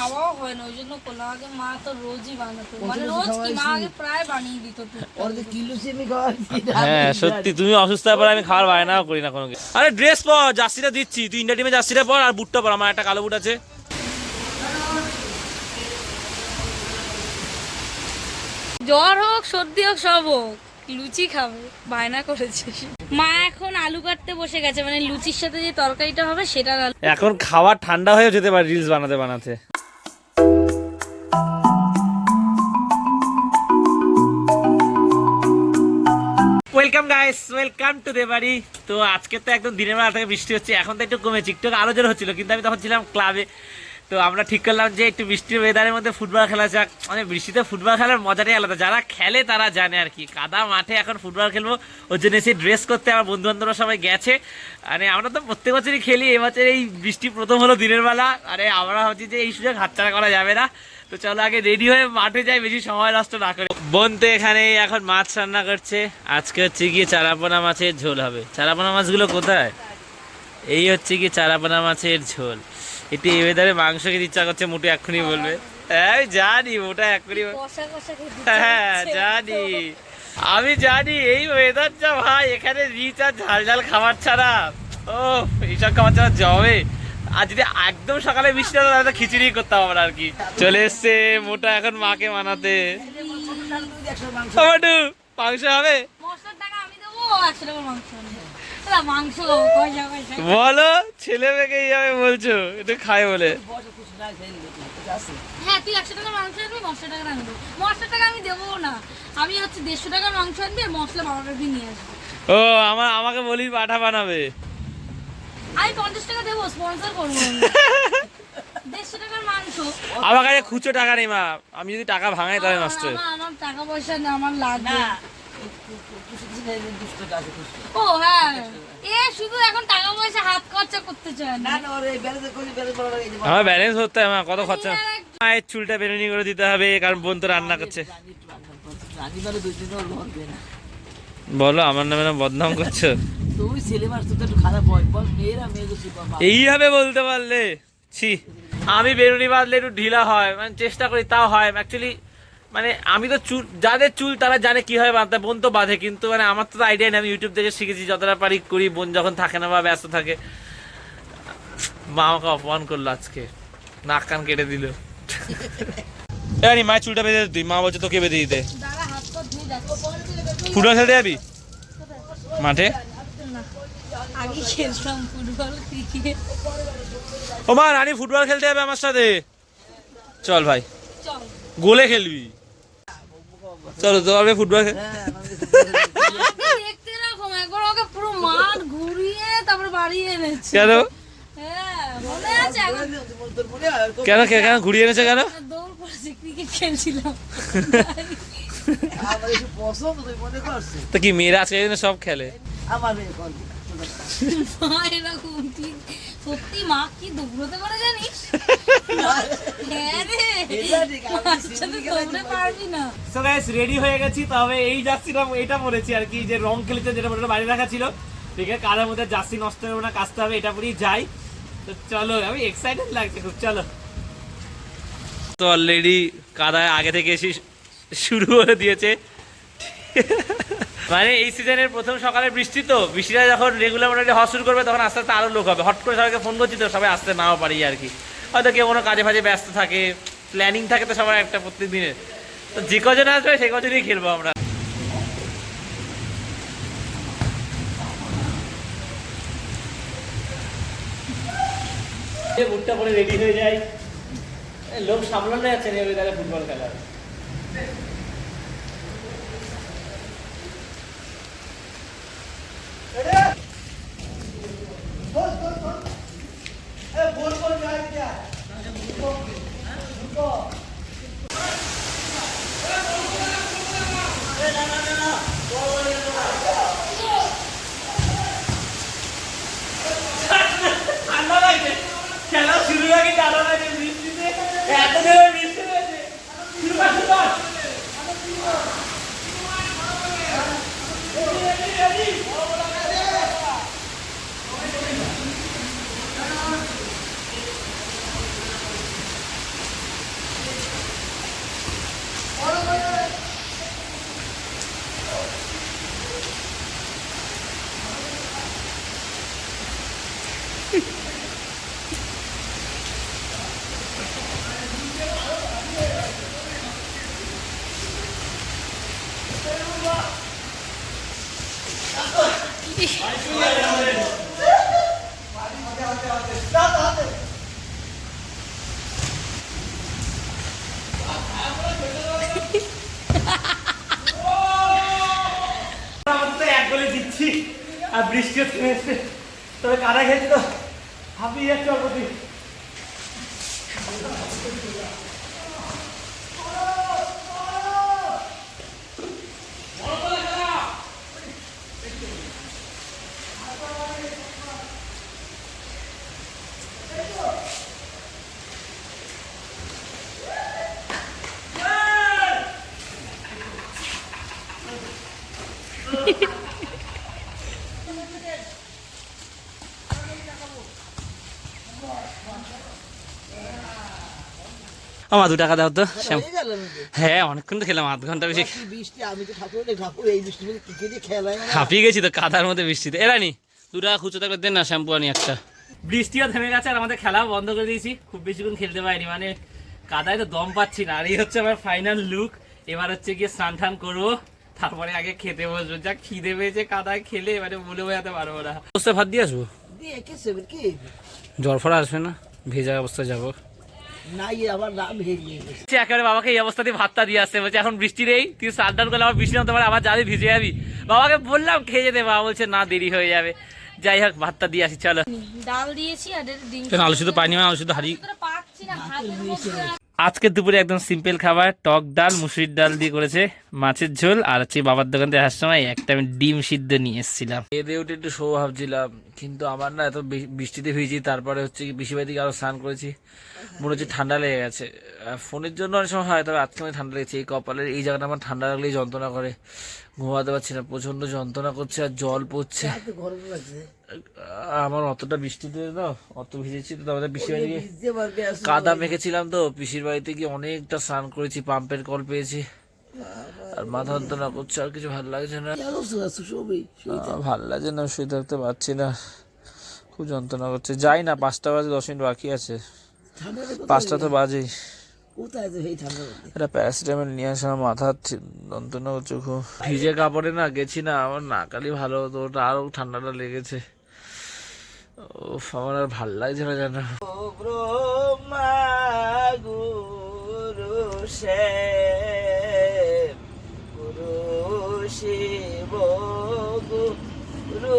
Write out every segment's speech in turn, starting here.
খাওয়াও হয় না ওই জন্য করলাম আগে মা তো রোজই বানাতো। মানে রোজ কি মা আগে প্রায় বানিয়ে দিত ওর যে কিলো সেমি খাওয়াচ্ছি হ্যাঁ সত্যি তুমি অসুস্থ পরে আমি খাওয়ার বায়নাও করি না কোনো কিছু। আরে ড্রেস পর জার্সিটা দিচ্ছি। তুই ইন্ডিয়া টিমে জার্সিটা পর আর বুটটা পর আমার একটা কালো বুট আছে। জ্বর হোক সর্দি হোক সব হোক লুচি খাবে বায়না করেছে। মা এখন আলু কাটতে বসে গেছে মানে লুচির সাথে যে তরকারিটা হবে আলু। এখন খাবার ঠান্ডা হয়েও যেতে পারে রিলস বানাতে বানাতে। Welcome guys welcome to Debari তো আজকে তো একদম দিনের বেলা থেকে বৃষ্টি হচ্ছে, এখন তো একটু কমেছে। একটু আলো জোর হচ্ছিল, কিন্তু আমি তখন ছিলাম ক্লাবে। তো আমরা ঠিক করলাম যে একটু বৃষ্টির ওয়েদারের মধ্যে ফুটবল খেলা যাক। মানে বৃষ্টিতে ফুটবল খেলার মজাটাই আলাদা। যারা খেলে তারা জানে আর কি। কাদা মাঠে এখন ফুটবল খেলব। ওর জন্য এসে ড্রেস করতে আমার বন্ধু বান্ধবরা সবাই গেছে। মানে আমরা তো প্রত্যেক বছরই খেলি এবছর এই বৃষ্টি প্রথম হলো দিনের বেলা। আরে আমরা ভাবছি যে এই সুযোগ হাতছাড়া করা যাবে না। তো চলো আগে রেডি হয়ে মাঠে যাই বেশি সময় নষ্ট না করে। বোন তো এখানে এখন মাছ রান্না করছে। আজকে হচ্ছে গিয়ে চারাপোনা মাছের ঝোল হবে। চারাপোনা মাছগুলো কোথায়? এই হচ্ছে কি চারাপোনা মাছের ঝোল। এটি এই ওয়েদারে মাংস খেতে ইচ্ছা করছে মুটে এক্ষুনি বলবে। হ্যাঁ জানি ওটা এক্ষুনি হ্যাঁ জানি। আমি জানি এই ওয়েদার যা ভাই এখানে রিচ আর ঝাল ঝাল খাবার ছাড়া। ও এইসব খাবার ছাড়া জবে। আর যদি একদম সকালে বৃষ্টি হতো তাহলে খিচুড়ি করতাম আমরা আর কি। চলে এসছে মোটা এখন মাকে মানাতে মাংস হবে? বলো ছেলে মেয়েকে এইভাবে বলছো? একটু খায় বলে। হ্যাঁ তুই একশো টাকার মাংস আনবি মশলা টাকার আমি দেবো। মশলা টাকা আমি দেবো না। আমি হচ্ছে দেড়শো টাকার মাংস আনবি আর মশলা বারো নিয়ে আসব। ও আমার আমাকে বলি পাঠা বানাবে। আমি পঞ্চাশ টাকা দেবো স্পন্সর করব আমি। দেড়শো টাকার মাংস আমার কাছে খুচরো টাকা নেই মা আমি যদি টাকা ভাঙাই তাহলে নষ্ট হয়। আমার টাকা পয়সা নেই, আমার লাগবে ও হ্যাঁ এ শুধু এখন টাকা পয়সা হাত খরচা করতে চায় না না না ওর এই ব্যালেন্স করে ব্যালেন্স বলা আমার ব্যালেন্স করতে হবে মা, কত খরচা মায়ের চুলটা বেরোনি করে দিতে হবে কারণ বোন তো রান্না করছে মানে না বলো আমার নামে না বদনাম করছ তুই তো একটু খারাপ হয়। বল মেয়েরা মেয়েকে এইভাবে বলতে পারলে ছি আমি বেরুনি বাঁধলে একটু ঢিলা হয় মানে চেষ্টা করি তাও হয়। অ্যাকচুয়ালি মানে আমি তো চুল যাদের চুল তারা জানে কীভাবে বাঁধতে বোন তো বাঁধে। কিন্তু মানে আমার তো আইডিয়া নেই আমি ইউটিউব থেকে শিখেছি যতটা পারি করি বোন যখন থাকে না বা ব্যস্ত থাকে। মা আমাকে অপমান করল আজকে। নাক কান কেটে দিল। জানি মায়ের চুলটা বেঁধে দে তুই। মা বলছে তোকে বেঁধে দিতে। ফুটবল খেলতে যাবি? মাঠে? আগে খেলতাম ফুটবল ক্রিকেট ও মা রানী ফুটবল খেলতে যাবে আমার সাথে। চল ভাই। চল। গোলে খেলবি। চলো তো আমি ফুটবল খেল হ্যাঁ দেখতে এরকম একবার ওকে পুরো মাঠ ঘুরিয়ে তারপর বাড়ি এনেছে। কেন? হ্যাঁ কেন কে- কেন ঘুরিয়ে এনেছে কেন? মনে তো কি মেয়েরা আজকে সব খেলে? আমার মেয়ে মা এরকম কি? সত্যি মা কি দৌড়তে পারে জানিস? হ্যাঁ রেডি হয়ে গেছি তবে এই জার্সিটা এটা পরেছি আর কি যে রং খেলেছে যেটা ওটা বাইরে রাখা ছিল। ঠিক আছে কালের মধ্যে জার্সি নষ্ট হবে না কাচতে হবে এটা পরেই যাই। তো চলো আমি এক্সাইটেড লাগছে খুব চলো। তো অলরেডি কাদায় আগে থেকে এসে শুরু করে দিয়েছে। মানে এই সিজনের প্রথম সকালে বৃষ্টি তো বৃষ্টিটা যখন রেগুলার মোটামুটি হওয়া শুরু করবে তখন আস্তে আস্তে আরও লোক হবে। হট করে সবাইকে ফোন করছি তো সবাই আসতে নাও পারি আর কি। হয়তো কেউ কোনো কাজে ফাজে ব্যস্ত থাকে প্ল্যানিং থাকে তো সবার একটা প্রত্যেক দিনের তো যে কজন আসবে সে কজনই খেলব আমরা। মুখটা পরে রেডি হয়ে এ, লোক সামলানো যাচ্ছে না তাহলে ফুটবল খেলার ঠান্ডা লাগছে খেলা শুরু আগে ঠান্ডা লাগছে বৃষ্টিতে এত জোরে বৃষ্টি হয়েছে শুরু কর শুরু কর আমরা তো এক গোলে জিতছি আর বৃষ্টিও থেমে এসছে তবে কারা খেয়েছিল? হাঁপিয়ে যাচ্ছে অল্প আমার দু টাকা দাও তো হয়ে অনেকক্ষণ তো খেলাম আধ ঘণ্টা বেশি। হাঁপিয়ে গেছি তো কাদার মধ্যে বৃষ্টিতে। এরানি দু টাকা খুচরো থাকলে দেন না শ্যাম্পু আনি একটা। বৃষ্টিও থেমে গেছে আর আমাদের খেলাও বন্ধ করে দিয়েছি। খুব বেশিক্ষণ খেলতে পারিনি মানে কাদায় তো দম পাচ্ছি না। আর এই হচ্ছে আমার ফাইনাল লুক এবার হচ্ছে গিয়ে স্নান টান করব তারপরে আগে খেতে বসবো। যা খিদে পেয়েছে কাদায় খেলে এবারে বলে বোঝাতে পারব না। ভাত দিয়ে আসব? জ্বর ফরা আসবে না ভেজা অবস্থায় যাব। নাই আবার নাম ভেঙে গেছে। একেবারে বাবাকে এই অবস্থাতে ভাতটা দিয়ে আসছে বলছে এখন বৃষ্টি নেই তুই স্নান টান করলে আবার বৃষ্টি নামতে পারে আবার যাবি ভিজে যাবি। বাবাকে বললাম খেয়ে যেতে বাবা। বলছে না দেরি হয়ে যাবে। যাই হোক ভাতটা দিয়ে আসি চলো। ডাল দিয়েছি আর আলু শুধু পাইনি আলু শুধু হারি আজকে দুপুরে একদম সিম্পল খাবার টক ডাল মুসুরির ডাল দিয়ে করেছে মাছের ঝোল আর হচ্ছে বাবার দোকান থেকে আসার সময় একটা আমি ডিম সিদ্ধ নিয়ে এসেছিলাম। এদের উঠে একটু শো ভাবছিলাম কিন্তু আমার না এত বৃষ্টিতে ভিজি তারপরে হচ্ছে কি পিসি বাড়ি আরও স্নান করেছি মনে হচ্ছে ঠান্ডা লেগে গেছে। ফোনের জন্য অনেক সময় হয় তবে আজকে আমার ঠান্ডা লেগেছে এই কপালের এই জায়গাটা আমার ঠান্ডা লাগলেই যন্ত্রণা করে ঘুমাতে পারছি না প্রচণ্ড যন্ত্রণা করছে আর জল পড়ছে। আমার অতটা বৃষ্টিতে না অত ভিজেছি তো আমাদের পিসি বাড়ি। কাদা মেখেছিলাম তো পিসির বাড়িতে গিয়ে অনেকটা স্নান করেছি পাম্পের কল পেয়েছি। আর মাথা যন্ত্রণা করছে আর কিছু ভালো লাগছে না। ভালো লাগছে না শুয়ে থাকতে পারছি না। খুব যন্ত্রণা করছে। যাই না পাঁচটা বাজে দশ মিনিট বাকি আছে। পাঁচটা তো বাজেই। এটা প্যারাসিটামল নিয়ে আসা মাথা যন্ত্রণা করছে খুব। ভিজে কাপড়ে না গেছি না আমার নাকালি ভালো হতো ওটা আরও ঠান্ডাটা লেগেছে। উফ, আমার আর ভালো লাগছে না জানো গুরু শিব গুরু শিব গুরু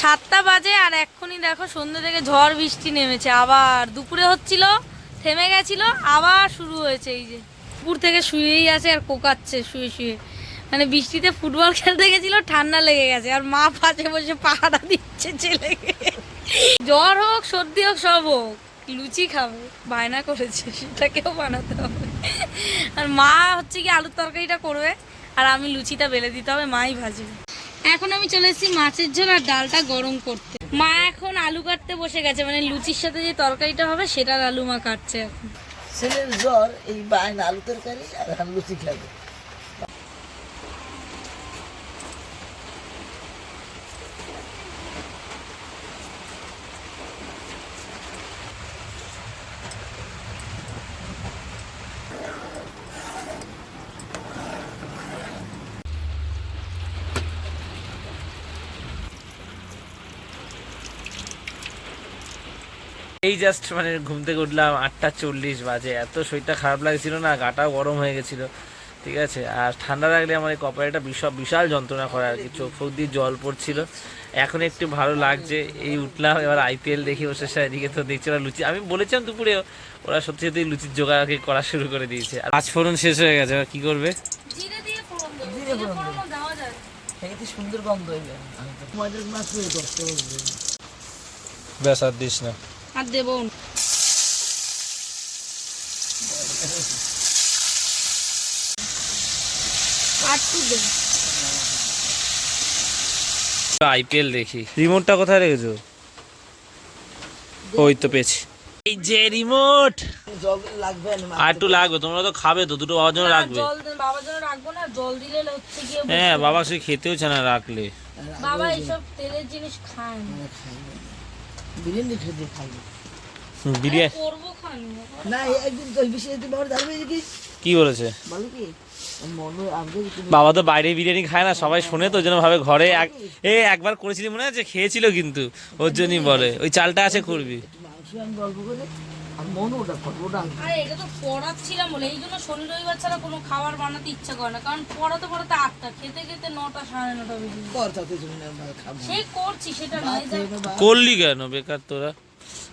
সাতটা বাজে আর এক্ষুনি দেখো সন্ধ্যে থেকে ঝড় বৃষ্টি নেমেছে। আবার দুপুরে হচ্ছিল, থেমে গেছিল, আবার শুরু হয়েছে এই যে। দুপুর থেকে শুয়েই আছে আর কোকাচ্ছে, শুয়ে শুয়ে। মানে বৃষ্টিতে ফুটবল খেলতে গেছিল, ঠান্ডা লেগে গেছে। আর মা পাশে বসে পাহারা দিচ্ছে ছেলেকে। জ্বর হোক, সর্দি হোক, সব হোক, লুচি খাবে। বায়না করেছে, সেটাকেও বানাতে হবে। আর মা হচ্ছে কি আলুর তরকারিটা করবে, আর আমি লুচিটা বেলে দিতে হবে, মাই ভাজবে। এখন আমি চলে এসেছি মাছের ঝোল আর ডালটা গরম করতে। মা এখন আলু কাটতে বসে গেছে মানে লুচির সাথে যে তরকারিটা হবে, সেটার আলু মা কাটছে এখন। ছেলের জ্বর, এই বায়না, আলু তরকারি আর লুচি খাবে। এই জাস্ট মানে ঘুম থেকে উঠলাম আটটা চল্লিশ বাজে। এত শরীরটা খারাপ লাগছিল না গাটাও গরম হয়ে গেছিল ঠিক আছে? আর ঠান্ডা লাগলে আমার এই কপালে একটা বিশাল বিশাল যন্ত্রণা করে আর কি চোখ ফোক দিয়ে জল পড়ছিল। এখন একটু ভালো লাগছে এই উঠলাম এবার আইপিএল দেখি বসে সে এদিকে তো দেখছি ওরা লুচি আমি বলেছিলাম দুপুরে ওরা সত্যি সত্যি লুচির জোগাড় কি করা শুরু করে দিয়েছে। আর পাঁচ ফোড়ন শেষ হয়ে গেছে এবার কি করবে? কি সুন্দর গন্ধ ব্যাস আর দিস না। আর দেবো আইপিএল দেখি। রিমোটটা কোথায় রেখেছো? ওই তো পেয়েছি। এই যে রিমোট! জল লাগবে না আর একটু লাগবে তোমরা তো খাবে তো দুটো বাবার জন্য রাখবে। বাবার জন্য রাখব না জল দিলে হচ্ছে হ্যাঁ বাবা সে খেতেও চায় না রাখলে। বাবা এইসব তেলের জিনিস খায় না। বিরিয়ানি খেতে খাইবে। বিরিয়ানি। করব না একদিন তো বেশি যদি বাবার দাঁড়িয়ে কি কি বলেছে? বলো কি? মনে বাবা তো বাইরে বিরিয়ানি খায় না সবাই শোনে তো ওই জন্য ভাবে ঘরে এক- এ একবার করেছিলি মনে আছে? খেয়েছিল কিন্তু ওর জন্যই বলে। ওই চালটা আছে করবি মাংস আমি গল্প করে। আর মনে ওটা ওটা আরে এটা তো পড়াচ্ছিলাম বলে এই জন্য শনি রবিবার ছাড়া কোনো খাবার বানাতে ইচ্ছা করে না কারণ পড়াতে পড়াতে আটটা খেতে খেতে নটা সাড়ে নটা বেজে যায়। কর তাতে তুমি না খাব। সেই করছি সেটা নয় করলি কেন বেকার তোরা?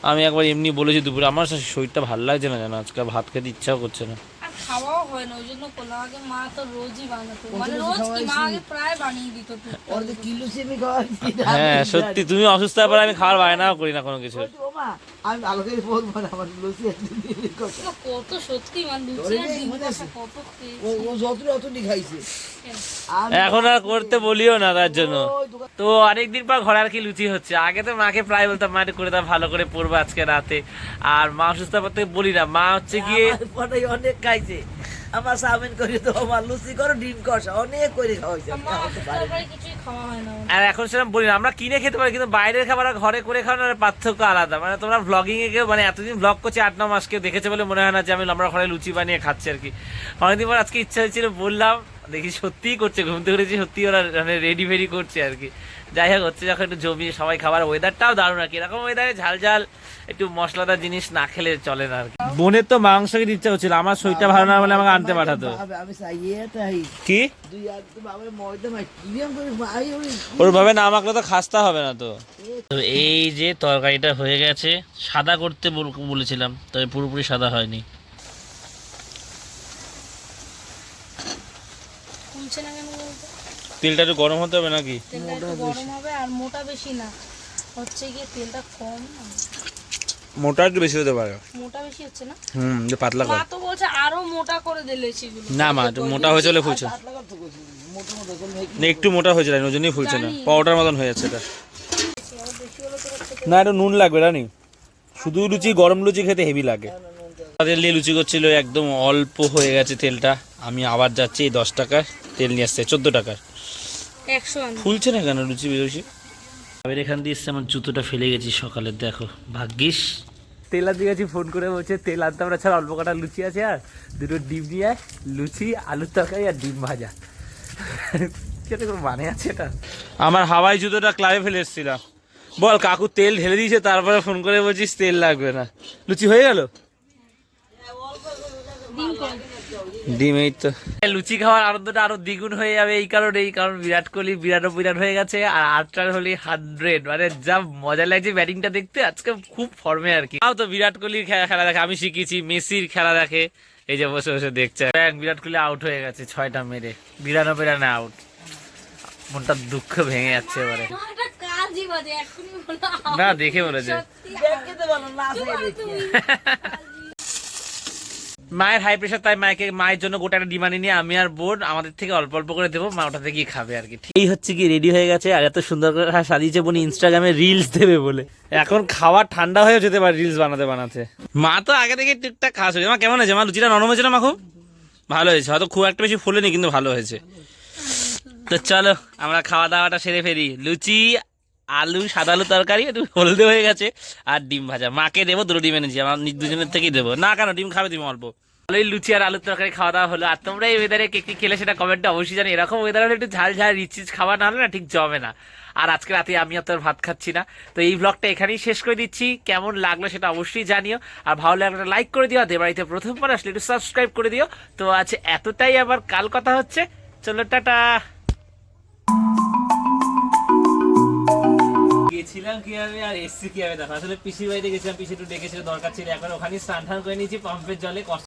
আমি একবার এমনি বলেছি দুপুরে আমার শরীরটা ভালো লাগছে না জানো আজকে ভাত খেতে ইচ্ছাও করছে না। আর খাওয়াও হয় না ওই জন্য করলাম আগে মা তো রোজই বানাতো। মানে রোজ কি মা আগে প্রায় বানিয়ে দিত টুকটাক। কিলো সেমি খাওয়াইছি হ্যাঁ সত্যি তুমি অসুস্থ হওয়ার পরে আমি খাবার বায়নাও করি না কোনো কিছু। ও আমি ভালো বলব না আমার লুচি একদিন দিয়ে কষা। না, কত সত্যি মানে লুচি। ও ও খাইছে। এখন আর করতে বলিও না তার জন্য। তো অনেকদিন পর ঘরে আর কি লুচি হচ্ছে। আগে তো মাকে প্রায় বলতাম মা একটু করে দাও ভালো করে পড়ব আজকে রাতে। আর মা অসুস্থ থেকে বলি না মা হচ্ছে গিয়ে অনেক খাইছে। আমার চাউমিন করে তো আমার লুচি করো ডিম কষা অনেক করে খাওয়াইছে। আর হয় এখন সেরকম বলি না আমরা কিনে খেতে পারি কিন্তু বাইরের খাবার আর ঘরে করে খাওয়ানোর পার্থক্য আলাদা। মানে তোমরা ভ্লগিং এ কেউ মানে এতদিন ভ্লগ করছি আট ন মাস কেউ দেখেছে বলে মনে হয় না যে আমি আমরা ঘরে লুচি বানিয়ে খাচ্ছি আর কি। অনেকদিন পর আজকে ইচ্ছা হয়েছিল বললাম দেখি সত্যিই করছে ঘুমতে ঘুরেছি সত্যি ওরা মানে রেডি ফেডি করছে আর কি। যাই হোক হচ্ছে যখন একটু জমিয়ে সবাই খাবার ওয়েদারটাও দারুণ আর কি। এরকম ওয়েদারে ঝাল ঝাল একটু মশলাদার জিনিস না খেলে চলে না আর কি। বোনের তো মাংস খেতে ইচ্ছা হচ্ছিল আমার শরীরটা ভালো না বলে আমাকে আনতে পাঠাতো। কি? ওর ভাবে না আমাকে তো খাস্তা হবে না তো। তো এই যে তরকারিটা হয়ে গেছে সাদা করতে বলেছিলাম তবে পুরোপুরি সাদা হয়নি। না তেলটা একটু গরম হতে হবে নাকি? তেলটা একটু গরম হবে আর মোটা বেশি না। হচ্ছে গিয়ে তেলটা কম। মোটা একটু বেশি হতে পারে। মোটা বেশি হচ্ছে না? হুম যে পাতলা মা তো বলছে আরও মোটা করে দিলে সেগুলো। না মা একটু মোটা হয়ে চলে ফুলছে। না একটু মোটা হয়েছে ওই জন্যই ফুলছে না। পাউডার মতন হয়ে যাচ্ছে এটা। না একটু নুন লাগবে রানি। শুধু লুচি গরম লুচি খেতে হেভি লাগে। তেল দিয়ে লুচি করছিল একদম অল্প হয়ে গেছে তেলটা। আমি আবার যাচ্ছি এই দশ টাকার তেল নিয়ে আসছে চোদ্দ টাকার। ফুলছে না কেন লুচি বেরোছি আমি এখান দিয়ে এসছে আমার জুতোটা ফেলে গেছি সকালে দেখো ভাগ্যিস। তেল আনতে গেছি ফোন করে বলছে তেল আনতে আমরা ছাড়া অল্প কটা লুচি আছে আর দুটো ডিম নিয়ে আয়, লুচি আলুর তরকারি আর ডিম ভাজা। সেটা কোনো মানে আছে এটা? আমার হাওয়াই জুতোটা ক্লাবে ফেলে এসেছিলাম। বল কাকু তেল ঢেলে দিয়েছে তারপরে ফোন করে বলছিস তেল লাগবে না। লুচি হয়ে গেল? ডিম কম এই তো। লুচি খাওয়ার আনন্দটা আরও দ্বিগুণ হয়ে যাবে এই কারণেই কারণ বিরাট কোহলি বিরাট বিরাট হয়ে গেছে আর আটটার হলি হান্ড্রেড। মানে যা মজা লাগছে ব্যাটিংটা দেখতে আজকে খুব ফর্মে আর কি। তাও তো বিরাট কোহলির খেলা খেলা দেখে আমি শিখেছি মেসির খেলা দেখে। এই যে বসে বসে দেখছে। বিরাট কোহলি আউট হয়ে গেছে ছয়টা মেরে। বিরানব্বই রানে আউট মনটা দুঃখ ভেঙে যাচ্ছে এবারে। না, দেখে বলেছে সত্যি খেতে ভালো না চাই দেখি মায়ের হাই প্রেশার তাই মাকে মায়ের জন্য গোটা একটা ডিমান্ড নিয়ে আমি আর বোন আমাদের থেকে অল্প অল্প করে দেবো মা ওটা থেকেই খাবে আর কি এই হচ্ছে কি রেডি হয়ে গেছে আর এত সুন্দর করে সাজিয়েছে বোন ইনস্টাগ্রামে রিলস দেবে বলে। এখন খাবার ঠান্ডা হয়ে যেতে পারে রিলস বানাতে বানাতে। মা তো আগে থেকে টুকটাক খাওয়া শুরু মা কেমন হয়েছে? মা লুচিটা নরম হয়েছে না মা খুব? ভালো হয়েছে হয়তো খুব একটা বেশি ফোলেনি কিন্তু ভালো হয়েছে। তো চলো আমরা খাওয়া দাওয়াটা সেরে ফেরি লুচি আলু সাদা আলু তরকারি একটু হলদে হয়ে গেছে আর ডিম ভাজা। মাকে দেবো দুটো ডিম এনেছি আমার দুজনের থেকেই দেবো। না কেন ডিম খাবে তুমি অল্প। ভালোই লুচি আর আলুর তরকারি খাওয়া দাওয়া হলো। আর তোমরা এই ওয়েদারে কে কি খেলে সেটা কমেন্টে অবশ্যই জানি এরকম ওয়েদার হলে একটু ঝাল ঝাল রিচ রিচ খাবার না হলে না ঠিক জমে না। আর আজকে রাতে আমি আর তোর ভাত খাচ্ছি না। তো এই ব্লগটা এখানেই শেষ করে দিচ্ছি। কেমন লাগল সেটা অবশ্যই জানিও। আর ভালো লাগলে লাইক করে দিও। আর বাড়িতে প্রথমবার আসলে একটু সাবস্ক্রাইব করে দিও। তো আজ এতটাই আবার, কাল কথা হচ্ছে। চলো, টাটা। গেছিলাম কীভাবে আর এসছি কীভাবে দেখো। আসলে পিসির বাড়িতে গেছিলাম, পিসি একটু ডেকেছিল, দরকার ছিল। একবার ওখানে স্নান করে নিয়েছি, পাম্পের জলে কষ্ট